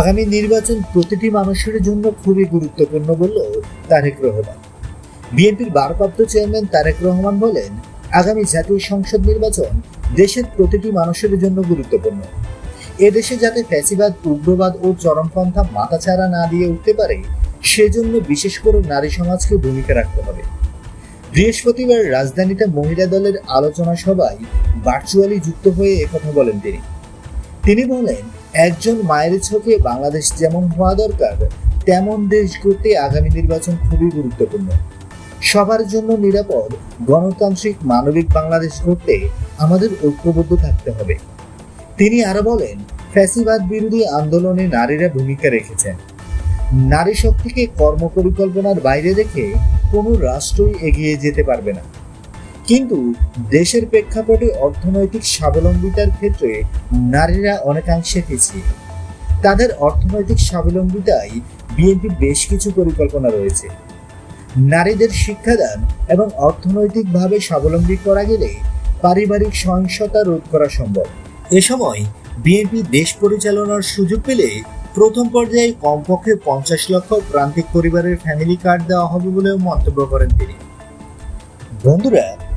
আগামী নির্বাচন প্রতিটি মানুষের জন্য খুবই গুরুত্বপূর্ণ বলল তারেক রহমান। বিএনপির ভারপ্রাপ্ত চেয়ারম্যান তারেক রহমান বলেন, আগামী জাতীয় সংসদ নির্বাচন দেশের প্রতিটি মানুষের জন্য গুরুত্বপূর্ণ। এদেশে যাতে ফ্যাসিবাদ, উগ্রবাদ ও চরমপন্থা মাথাছাড়া না দিয়ে উঠতে পারে, সেজন্য বিশেষ করে নারী সমাজকে ভূমিকা রাখতে হবে। বৃহস্পতিবার রাজধানীতে মহিলা দলের আলোচনা সভায় ভার্চুয়ালি যুক্ত হয়ে একথা বলেন তিনি। তিনি বলেন, একজন মায়ের ছকে বাংলাদেশ যেমন হওয়া দরকার, তেমন দেশ গড়তে আগামী নির্বাচন খুবই গুরুত্বপূর্ণ। সবার জন্য নিরাপদ, গণতান্ত্রিক, মানবিক বাংলাদেশ গড়তে আমাদের ঐক্যবদ্ধ থাকতে হবে। তিনি আরও বলেন, ফ্যাসিবাদ বিরোধী আন্দোলনে নারীরা ভূমিকা রেখেছেন। নারী শক্তিকে কর্মপরিকল্পনার বাইরে রেখে কোনো রাষ্ট্রই এগিয়ে যেতে পারবে না। কিন্তু দেশের প্রেক্ষাপটে অর্থনৈতিক স্বাবলম্বিতার ক্ষেত্রে নারীরা অনেকাংশে পিছিয়ে। তাদের অর্থনৈতিক স্বাবলম্বিতায় বিএনপি বেশ কিছু পরিকল্পনা রয়েছে। নারীদের শিক্ষাদান এবং অর্থনৈতিকভাবে স্বাবলম্বী করা গেলে পারিবারিক সহিংসতা রোধ করা সম্ভব। এ সময় বিএনপি দেশ পরিচালনার সুযোগ পেলে প্রথম পর্যায়ে কমপক্ষে পঞ্চাশ লক্ষ প্রান্তিক পরিবারের ফ্যামিলি কার্ড দেওয়া হবে বলেও মন্তব্য করেন তিনি। বন্ধুরা